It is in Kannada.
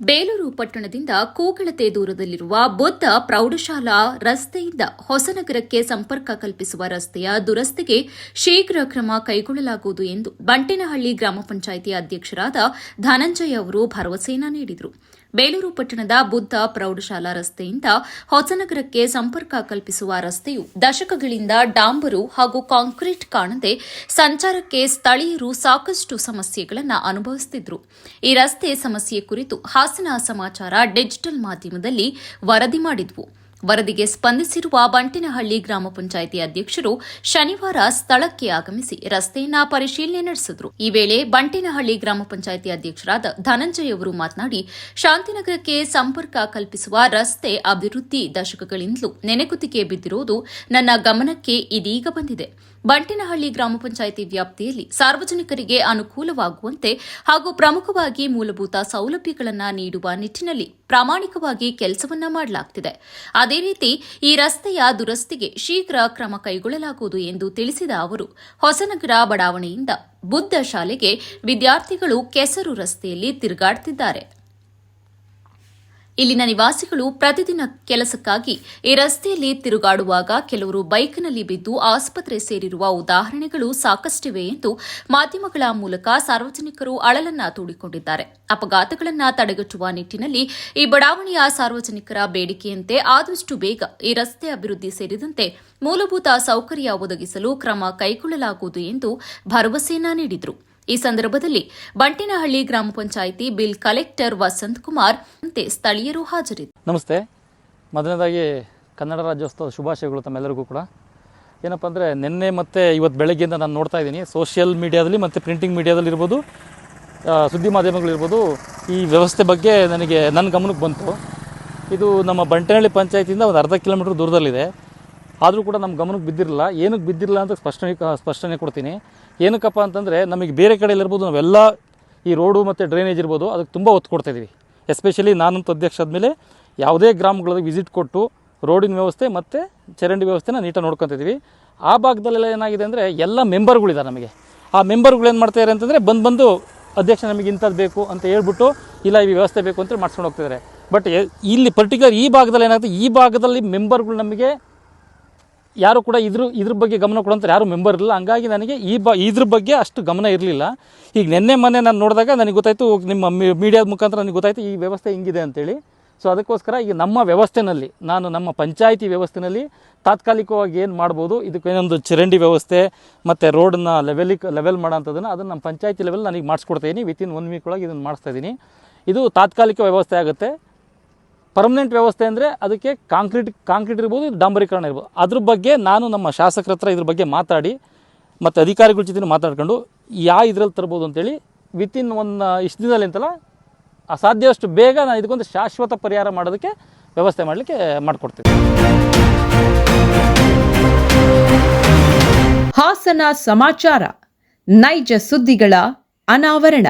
ಬೇಲೂರು ಪಟ್ಟಣದಿಂದ ಕೂಗಳತೆ ದೂರದಲ್ಲಿರುವ ಬುದ್ಧ ಪ್ರೌಢಶಾಲಾ ರಸ್ತೆಯಿಂದ ಹೊಸನಗರಕ್ಕೆ ಸಂಪರ್ಕ ಕಲ್ಪಿಸುವ ರಸ್ತೆಯ ದುರಸ್ತಿಗೆ ಶೀಘ್ರ ಕ್ರಮ ಕೈಗೊಳ್ಳಲಾಗುವುದು ಎಂದು ಬಂಟೇನಹಳ್ಳಿ ಗ್ರಾಮ ಪಂಚಾಯಿತಿ ಅಧ್ಯಕ್ಷರಾದ ಧನಂಜಯ ಅವರು ಭರವಸೆಯನ್ನ ನೀಡಿದರು. ಬೇಲೂರು ಪಟ್ಟಣದ ಬುದ್ಧ ಪ್ರೌಢಶಾಲಾ ರಸ್ತೆಯಿಂದ ಹೊಸನಗರಕ್ಕೆ ಸಂಪರ್ಕ ಕಲ್ಪಿಸುವ ರಸ್ತೆಯು ದಶಕಗಳಿಂದ ಡಾಂಬರು ಹಾಗೂ ಕಾಂಕ್ರೀಟ್ ಕಾಣದೆ ಸಂಚಾರಕ್ಕೆ ಸ್ಥಳೀಯರು ಸಾಕಷ್ಟು ಸಮಸ್ಯೆಗಳನ್ನು ಅನುಭವಿಸುತ್ತಿದ್ದರು ಈ ರಸ್ತೆ ಸಮಸ್ಯೆ ಕುರಿತು ಹಾಸನ ಸಮಾಚಾರ ಡಿಜಿಟಲ್ ಮಾಧ್ಯಮದಲ್ಲಿ ವರದಿ ಮಾಡಿದ್ವು. ವರದಿಗೆ ಸ್ಪಂದಿಸಿರುವ ಬಂಟಿನಹಳ್ಳಿ ಗ್ರಾಮ ಪಂಚಾಯಿತಿ ಅಧ್ಯಕ್ಷರು ಶನಿವಾರ ಸ್ಥಳಕ್ಕೆ ಆಗಮಿಸಿ ರಸ್ತೆಯನ್ನ ಪರಿಶೀಲನೆ ನಡೆಸಿದರು. ಈ ವೇಳೆ ಬಂಟಿನಹಳ್ಳಿ ಗ್ರಾಮ ಪಂಚಾಯಿತಿ ಅಧ್ಯಕ್ಷರಾದ ಧನಂಜಯ ಅವರು ಮಾತನಾಡಿ, ಶಾಂತಿನಗರಕ್ಕೆ ಸಂಪರ್ಕ ಕಲ್ಪಿಸುವ ರಸ್ತೆ ಅಭಿವೃದ್ಧಿ ದಶಕಗಳಿಂದಲೂ ನೆನೆಗುತ್ತಿಗೆ ಬಿದ್ದಿರುವುದು ನನ್ನ ಗಮನಕ್ಕೆ ಇದೀಗ ಬಂದಿದೆ. ಬಂಟಿನಹಳ್ಳಿ ಗ್ರಾಮ ಪಂಚಾಯಿತಿ ವ್ಯಾಪ್ತಿಯಲ್ಲಿ ಸಾರ್ವಜನಿಕರಿಗೆ ಅನುಕೂಲವಾಗುವಂತೆ ಹಾಗೂ ಪ್ರಮುಖವಾಗಿ ಮೂಲಭೂತ ಸೌಲಭ್ಯಗಳನ್ನು ನೀಡುವ ನಿಟ್ಟಿನಲ್ಲಿ ಪ್ರಾಮಾಣಿಕವಾಗಿ ಕೆಲಸವನ್ನ ಮಾಡಲಾಗುತ್ತಿದೆ ಅದೇ ರೀತಿ ಈ ರಸ್ತೆಯ ದುರಸ್ತಿಗೆ ಶೀಘ್ರ ಕ್ರಮ ಕೈಗೊಳ್ಳಲಾಗುವುದು ಎಂದು ತಿಳಿಸಿದ ಅವರು, ಹೊಸನಗರ ಬಡಾವಣೆಯಿಂದ ಬುದ್ಧ ಶಾಲೆಗೆ ವಿದ್ಯಾರ್ಥಿಗಳು ಕೆಸರು ರಸ್ತೆಯಲ್ಲಿ ತಿರುಗಾಡುತ್ತಿದ್ದಾರೆ ಇಲ್ಲಿನ ನಿವಾಸಿಗಳು ಪ್ರತಿದಿನ ಕೆಲಸಕ್ಕಾಗಿ ಈ ರಸ್ತೆಯಲ್ಲಿ ತಿರುಗಾಡುವಾಗ ಕೆಲವರು ಬೈಕ್ನಲ್ಲಿ ಬಿದ್ದು ಆಸ್ಪತ್ರೆ ಸೇರಿರುವ ಉದಾಹರಣೆಗಳು ಸಾಕಷ್ಟಿವೆ ಎಂದು ಮಾಧ್ಯಮಗಳ ಮೂಲಕ ಸಾರ್ವಜನಿಕರು ಅಳಲನ್ನ ತೋಡಿಕೊಂಡಿದ್ದಾರೆ. ಅಪಘಾತಗಳನ್ನು ತಡೆಗಟ್ಟುವ ನಿಟ್ಟಿನಲ್ಲಿ ಈ ಬಡಾವಣೆಯ ಸಾರ್ವಜನಿಕರ ಬೇಡಿಕೆಯಂತೆ ಆದಷ್ಟು ಬೇಗ ಈ ರಸ್ತೆ ಅಭಿವೃದ್ಧಿ ಸೇರಿದಂತೆ ಮೂಲಭೂತ ಸೌಕರ್ಯ ಒದಗಿಸಲು ಕ್ರಮ ಕೈಗೊಳ್ಳಲಾಗುವುದು ಎಂದು ಭರವಸೆಯನ್ನ ನೀಡಿದರು. ಈ ಸಂದರ್ಭದಲ್ಲಿ ಬಂಟಿನಹಳ್ಳಿ ಗ್ರಾಮ ಪಂಚಾಯಿತಿ ಬಿಲ್ ಕಲೆಕ್ಟರ್ ವಸಂತ್ ಕುಮಾರ್ ಮತ್ತೆ ಸ್ಥಳೀಯರು ಹಾಜರಿದ್ದರು ನಮಸ್ತೆ. ಮೊದಲನೇದಾಗಿ ಕನ್ನಡ ರಾಜ್ಯೋತ್ಸವ ಶುಭಾಶಯಗಳು ತಮ್ಮೆಲ್ಲರಿಗೂ ಕೂಡ. ಏನಪ್ಪ ಅಂದರೆ ನಿನ್ನೆ ಮತ್ತು ಇವತ್ತು ಬೆಳಗ್ಗೆಯಿಂದ ನಾನು ನೋಡ್ತಾ ಇದ್ದೀನಿ. ಸೋಷಿಯಲ್ ಮೀಡಿಯಾದಲ್ಲಿ ಮತ್ತು ಪ್ರಿಂಟಿಂಗ್ ಮೀಡಿಯಾದಲ್ಲಿ ಇರ್ಬೋದು ಸುದ್ದಿ ಮಾಧ್ಯಮಗಳಿರ್ಬೋದು ಈ ವ್ಯವಸ್ಥೆ ಬಗ್ಗೆ ನನಗೆ ನನ್ನ ಗಮನಕ್ಕೆ ಬಂತು. ಇದು ನಮ್ಮ ಬಂಟನಹಳ್ಳಿ ಪಂಚಾಯತಿಯಿಂದ ಒಂದು ಅರ್ಧ ಕಿಲೋಮೀಟ್ರ್ ದೂರದಲ್ಲಿದೆ. ಆದರೂ ಕೂಡ ನಮ್ಮ ಗಮನಕ್ಕೆ ಬಿದ್ದಿರಲಿಲ್ಲ. ಏನಕ್ಕೆ ಬಿದ್ದಿರಲಿಲ್ಲ ಅಂತ ಸ್ಪಷ್ಟನೆ ಸ್ಪಷ್ಟನೆ ಕೊಡ್ತೀನಿ. ಏನಕ್ಕಪ್ಪ ಅಂತಂದರೆ ನಮಗೆ ಬೇರೆ ಕಡೆಯಲ್ಲಿ ಇರ್ಬೋದು ನಾವೆಲ್ಲ ಈ ರೋಡು ಮತ್ತು ಡ್ರೈನೇಜ್ ಇರ್ಬೋದು, ಅದಕ್ಕೆ ತುಂಬ ಒತ್ತು ಕೊಡ್ತಾಯಿದ್ದೀವಿ ಎಸ್ಪೆಷಲಿ ನಾನಂತ ಅಧ್ಯಕ್ಷ ಆದಮೇಲೆ ಯಾವುದೇ ಗ್ರಾಮಗಳಿಗೆ ವಿಸಿಟ್ ಕೊಟ್ಟು ರೋಡಿನ ವ್ಯವಸ್ಥೆ ಮತ್ತು ಚರಂಡಿ ವ್ಯವಸ್ಥೆನ ನೀಟಾಗಿ ನೋಡ್ಕೊತಿದ್ದೀವಿ ಆ ಭಾಗದಲ್ಲೆಲ್ಲ ಏನಾಗಿದೆ ಅಂದರೆ ಎಲ್ಲ ಮೆಂಬರ್ಗಳಿದ್ದಾರೆ ನಮಗೆ. ಆ ಮೆಂಬರ್ಗಳು ಏನು ಮಾಡ್ತಾರೆ ಅಂತಂದರೆ ಬಂದು ಬಂದು ಅಧ್ಯಕ್ಷ ನಮಗೆ ಇಂಥದ್ದು ಬೇಕು ಅಂತ ಹೇಳ್ಬಿಟ್ಟು ಇಲ್ಲ ಈ ವ್ಯವಸ್ಥೆ ಬೇಕು ಅಂತ ಮಾಡ್ಸ್ಕೊಂಡು ಹೋಗ್ತಿದ್ದಾರೆ ಬಟ್ ಇಲ್ಲಿ ಪರ್ಟಿಕ್ಯುಲರ್ ಈ ಭಾಗದಲ್ಲಿ ಏನಾಗುತ್ತೆ, ಈ ಭಾಗದಲ್ಲಿ ಮೆಂಬರ್ಗಳು ನಮಗೆ ಯಾರು ಕೂಡ ಇದ್ರ ಇದ್ರ ಬಗ್ಗೆ ಗಮನ ಕೊಡೋಂಥ ಯಾರು ಮೆಂಬರ್ ಇರಲಿಲ್ಲ. ಹಂಗಾಗಿ ನನಗೆ ಈ ಬ, ಇದ್ರ ಬಗ್ಗೆ ಅಷ್ಟು ಗಮನ ಇರಲಿಲ್ಲ. ಈಗ ನಿನ್ನೆ ಮೊನ್ನೆ ನಾನು ನೋಡಿದಾಗ ನನಗೆ ಗೊತ್ತಾಯಿತು, ನಿಮ್ಮ ಮೀಡಿಯಾದ ಮುಖಾಂತರ ನನಗೆ ಗೊತ್ತಾಯಿತು ಈ ವ್ಯವಸ್ಥೆ ಹಿಂಗಿದೆ ಅಂತೇಳಿ. ಸೊ ಅದಕ್ಕೋಸ್ಕರ ಈಗ ನಮ್ಮ ವ್ಯವಸ್ಥೆನಲ್ಲಿ, ನಾನು ನಮ್ಮ ಪಂಚಾಯಿತಿ ವ್ಯವಸ್ಥೆನಲ್ಲಿ ತಾತ್ಕಾಲಿಕವಾಗಿ ಏನು ಮಾಡ್ಬೋದು ಇದಕ್ಕೇನೊಂದು ಚರಂಡಿ ವ್ಯವಸ್ಥೆ, ಮತ್ತು ರೋಡನ್ನ ಲೆವೆಲಿಗೆ ಲೆವೆಲ್ ಮಾಡೋಂಥದ್ದನ್ನು ಅದನ್ನು ನಮ್ಮ ಪಂಚಾಯಿತಿ ಲೆವೆಲ್ ನನಗೆ ಮಾಡಿಸ್ಕೊಡ್ತಾಯಿದ್ದೀನಿ ವಿತಿನ್ ಒನ್ ವೀಕ್ ಒಳಗೆ ಇದನ್ನು ಮಾಡಿಸ್ತಾ ಇದ್ದೀನಿ ಇದು ತಾತ್ಕಾಲಿಕ ವ್ಯವಸ್ಥೆ ಆಗುತ್ತೆ. ಪರ್ಮನೆಂಟ್ ವ್ಯವಸ್ಥೆ ಅಂದರೆ ಅದಕ್ಕೆ ಕಾಂಕ್ರೀಟ್ ಕಾಂಕ್ರೀಟ್ ಇರ್ಬೋದು ಡಾಂಬರೀಕರಣ ಇರ್ಬೋದು. ಅದ್ರ ಬಗ್ಗೆ ನಾನು ನಮ್ಮ ಶಾಸಕರ ಹತ್ರ ಇದ್ರ ಬಗ್ಗೆ ಮಾತಾಡಿ, ಮತ್ತು ಅಧಿಕಾರಿಗಳ ಜೊತೆ ಮಾತಾಡ್ಕೊಂಡು ಯಾವ ಇದ್ರಲ್ಲಿ ತರ್ಬೋದು ಅಂತೇಳಿ ವಿತಿನ್ ಒಂದು ಇಷ್ಟು ದಿನದಲ್ಲಿ ಅಂತಲ್ಲ ಅಸಾಧ್ಯವಷ್ಟು ಬೇಗ ನಾನು ಇದಕ್ಕೊಂದು ಶಾಶ್ವತ ಪರಿಹಾರ ಮಾಡೋದಕ್ಕೆ ವ್ಯವಸ್ಥೆ ಮಾಡಲಿಕ್ಕೆ ಮಾಡಿಕೊಡ್ತೀನಿ. ಹಾಸನ ಸಮಾಚಾರ, ನೈಜ ಸುದ್ದಿಗಳ ಅನಾವರಣ.